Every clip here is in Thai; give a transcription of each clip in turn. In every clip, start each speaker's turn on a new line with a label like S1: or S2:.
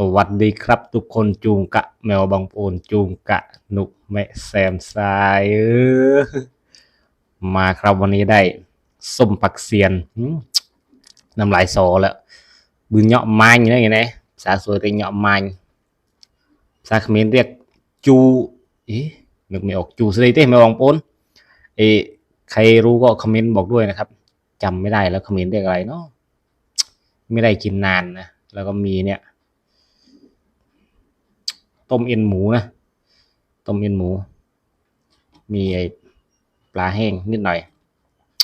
S1: สวัสดีครับทุกคนจูงกะ แมวบางโอนจูงกะหนุกแม่แซมซายเออมาครับวันนี้ได้ส้มปักเซียนน้ำลายโซแล้วบืนเหยาะมานอยู่นะไงนะภาษาสวยเรียกเหยาะมานภาษาเขมรเรียกจูเอ๊ะนึกไม่ออกจูสลีเต้แมวบางโอนเอะใครรู้ก็คอมเมนต์บอกด้วยนะครับจำไม่ได้แล้วเขมรเรียกอะไรเนาะไม่ได้กินนานนะแล้วก็มีเนี่ย ต้มเอ็นหมูนะ ต้มเอ็นหมู มีไอปลาแห้งนิดหน่อย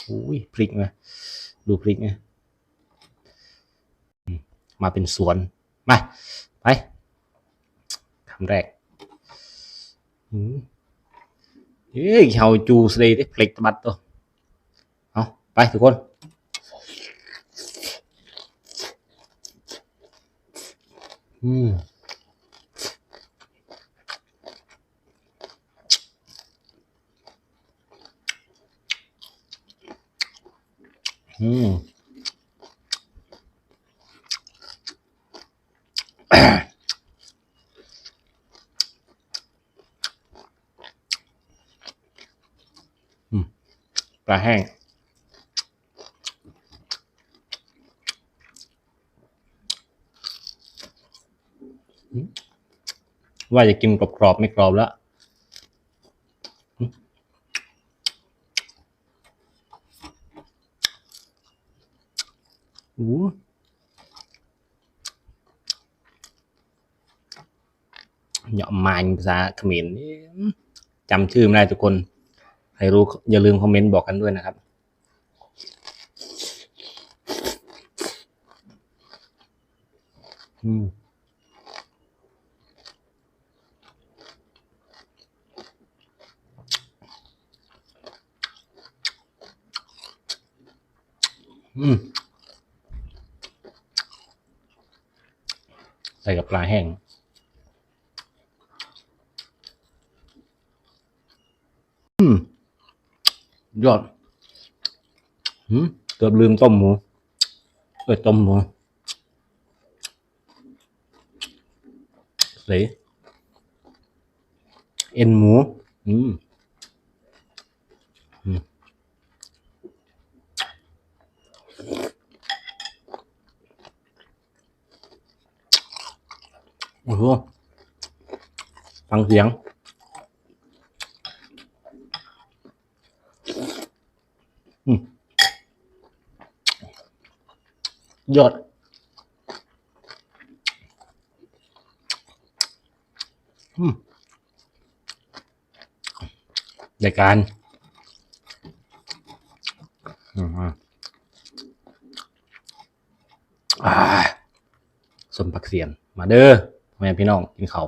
S1: อุ้ยพริกนะดูพริกนะมาเป็นสวน มา ไปคำแรกอืมเฮ้ยเฮาจูสเลยที่พลิกตบัดตัวเอาไปทุกคน อืม อืมอืมปลาแห้ง ว่าจะกินกรอบๆไม่กรอบแล้ว โอ้เหยาะมานภาษาเขมรนี่จำชื่อไม่ได้ทุกคน ใครรู้อย่าลืมคอมเมนต์บอกกันด้วยนะครับ อืมอืม ใส่กับปลาแห้งอืมยอดอืมเกือบลืมต้มหมูเออต้มหมูสีเอ็นหมู อืมอืม โอ้โหฟังเสียง ยอดอืมรายการอ่าสมผักเสียน มาเด้อ แม่พี่น้องกินเขาว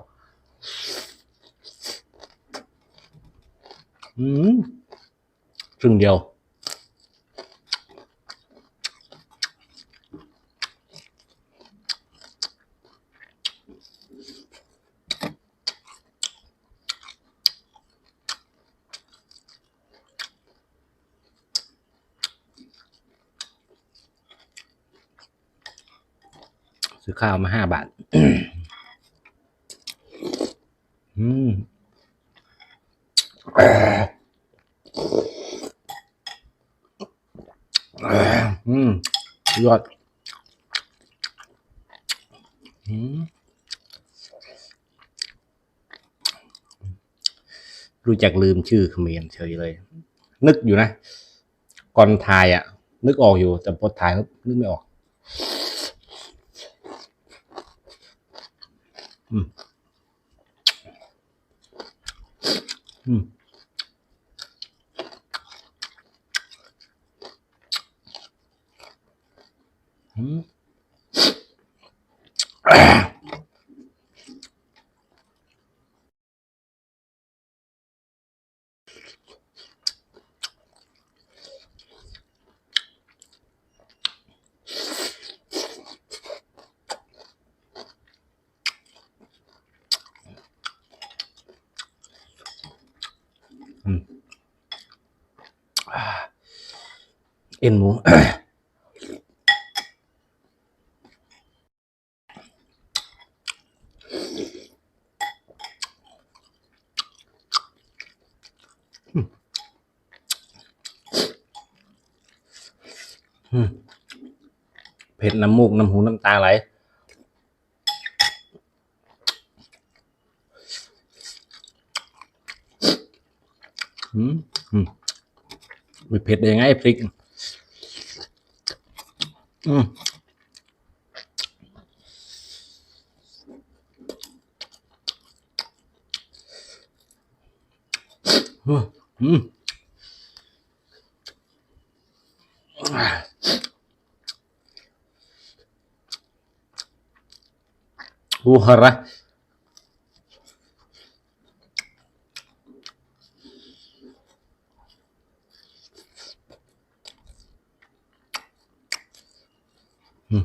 S1: อืมครึ่งเดียวซื้อข้าวมาห้าบาท อืมอืมยอดอืมรู้จักลืมชื่อเขมรเฉยเลย นึกอยู่นะ ก่อนทายอะ นึกออกอยู่ แต่พอทายนึกไม่ออก อืม อืม เอ็นหมูเผ็ดน้ำมูก น้ำหู น้ำตาไหลอืมอืมเผ็ดได้ยังไงพริก อืมอืมอืมอู้ฮาระอืม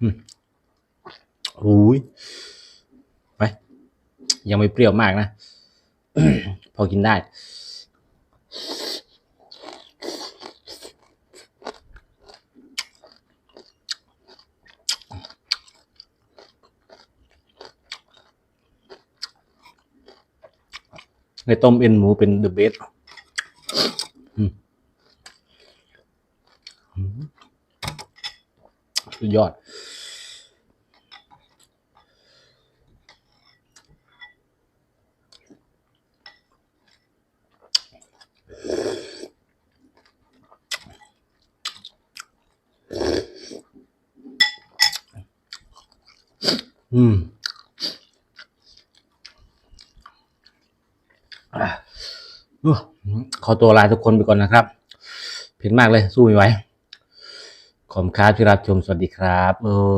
S1: อุ้ยไปยังไม่เปรี้ยวมากนะ พอกินได้ ในต้มเอ็นหมูเป็นเดอะเบสสุดยอด อืมอขอตัวลาทุกคนไปก่อนนะครับ เผ็ดมากเลย สู้ไม่ไหว ขอบคุณครับที่รับชม สวัสดีครับ เออ